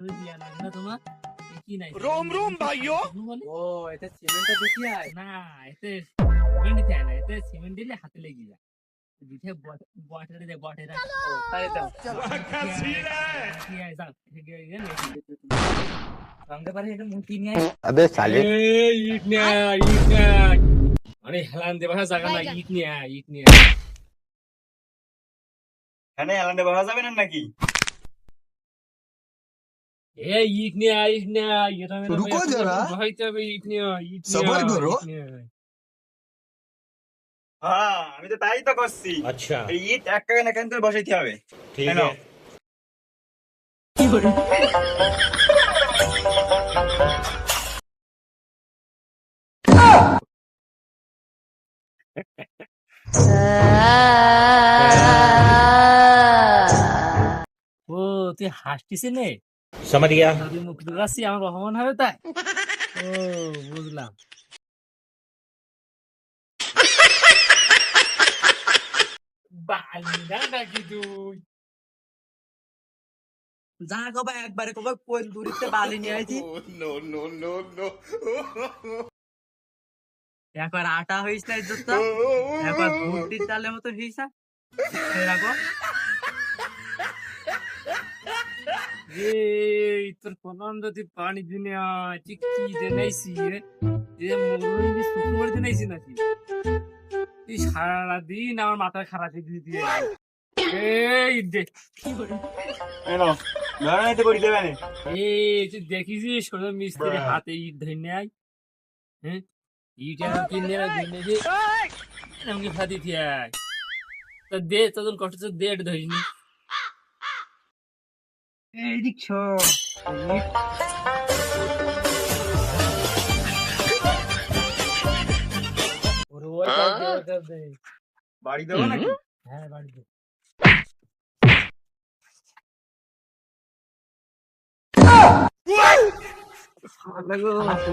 তুমি ইট নিয়ে ইট নিয়ে আরে হেলান দে ভাষা জায়গা না ইট নিয়ে ইট নিয়ে আয়। এখানে হেলান দে ভাষা যাবে না নাকি? એ ઈટ ને করো আমি তো তাই তো করছি। আচ্ছা। ইট এক না বসাইতে হবে? ঠিক আছে। ও তুই হাসতিস নে? समझ गया যদি মুখ দুগাছি আমার অপমান হবে তাই ও বুঝলাম বালি না নাকি তুই যা কবা একবারে কবা কোন দূরিতে বালি নিয়ে আইছি नो नो नो नो একবার আটা হইস নাই দুধটা একবার ভুট্টির চালের মতো হইসা রাখো এই তোর কোন যদি পানি দিনে আয়, তুই কি জানাইছি রে এ মরুন শুকনো করে জানাইছি নাকি তুই সারাদিন আমার মাথা খারাপ দিয়ে দিয়ে এই দেখ করি তুই দেখিস কোনো মিস্ত্রি. হাতে ইট ধরে নেয় হ্যাঁ ইট এরকম কিনে ধরে যে থিয়াই তা দে তখন কষ্ট দে ধরিনি এই দিক ওর ওই কাজ দে, ওই কাজ দে। বাড়ি দেবো নাকি হ্যাঁ বাড়িতে লাগো